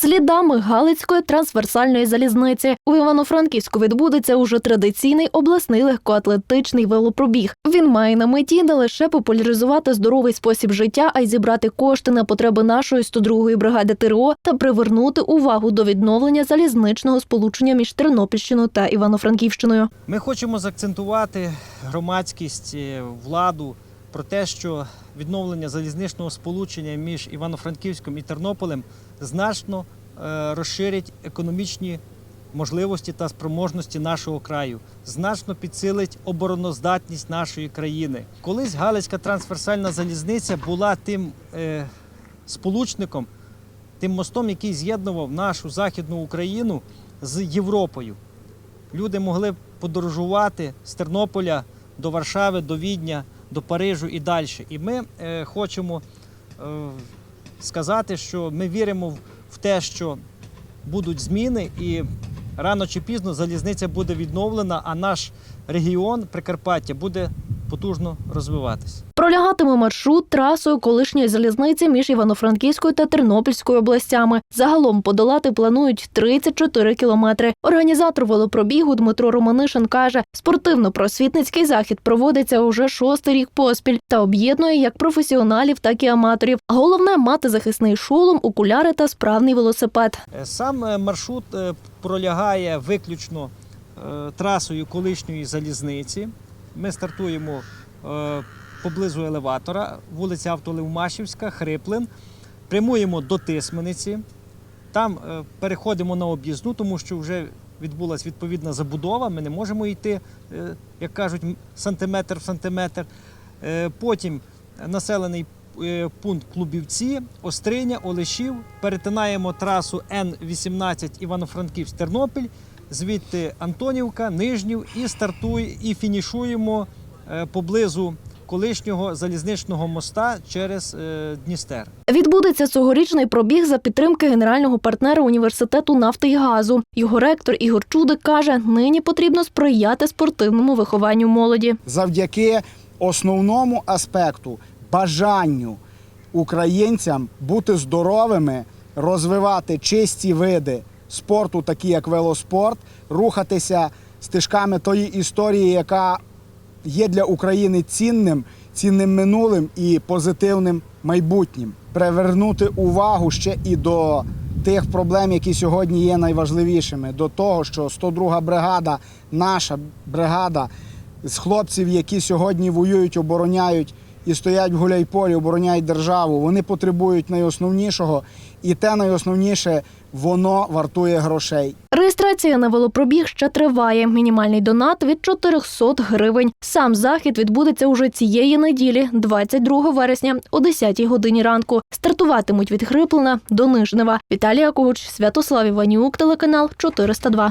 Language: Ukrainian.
Слідами Галицької трансверсальної залізниці у Івано-Франківську відбудеться уже традиційний обласний легкоатлетичний велопробіг. Він має на меті не лише популяризувати здоровий спосіб життя, а й зібрати кошти на потреби нашої 102-ї бригади ТРО та привернути увагу до відновлення залізничного сполучення між Тернопільщиною та Івано-Франківщиною. Ми хочемо заакцентувати громадськість, е, владу про те, що відновлення залізничного сполучення між Івано-Франківськом і Тернополем значно е, розширить економічні можливості та спроможності нашого краю, значно підсилить обороноздатність нашої країни. Колись Галицька трансверсальна залізниця була тим е, сполучником, тим мостом, який з'єднував нашу західну Україну з Європою. Люди могли подорожувати з Тернополя до Варшави, до Відня, до Парижу і далі. І ми е, хочемо е, сказати, що ми віримо в, те, що будуть зміни, і рано чи пізно залізниця буде відновлена, а наш регіон Прикарпаття буде потужно розвиватися. Пролягатиме маршрут трасою колишньої залізниці між Івано-Франківською та Тернопільською областями. Загалом подолати планують 34 кілометри. Організатор велопробігу Дмитро Романишин каже, спортивно-просвітницький захід проводиться уже шостий рік поспіль та об'єднує як професіоналів, так і аматорів. Головне мати захисний шолом, окуляри та справний велосипед. Е, Сам е, маршрут е, пролягає виключно трасою колишньої залізниці. Ми стартуємо е, поблизу елеватора, вулиця Автолевмашівська, Хриплин, прямуємо до Тисмениці. Там е, переходимо на об'їзну, тому що вже відбулася відповідна забудова. Ми не можемо йти, е, як кажуть, сантиметр в сантиметр. Потім населений пункт Клубівці, Остриня, Олешів. Перетинаємо трасу Н-18 Івано-Франківськ-Тернопіль, звідти Антонівка, Нижнів і стартує, і фінішуємо е, поблизу колишнього залізничного моста через е, Дністер. Відбудеться цьогорічний пробіг за підтримки генерального партнера університету нафти і газу. Його ректор Ігор Чудик каже, нині потрібно сприяти спортивному вихованню молоді. завдяки основному аспекту бажанню українцям бути здоровими, розвивати чисті види спорту, такі як велоспорт, рухатися стежками тої історії, яка є для України цінним, цінним минулим і позитивним майбутнім. Привернути увагу ще і до тих проблем, які сьогодні є найважливішими, до того, що 102 бригада, наша бригада з хлопців, які сьогодні воюють, обороняють і стоять в гуляйполі, обороняють державу. Вони потребують найосновнішого, і те найосновніше воно вартує грошей. Реєстрація на велопробіг ще триває. Мінімальний донат від 400 гривень. Сам захід відбудеться уже цієї неділі, 22 вересня, о 10 годині ранку. Стартуватимуть від Хриплина до Нижнева. Віталія Когуч, Святослав Іванюк, телеканал 402.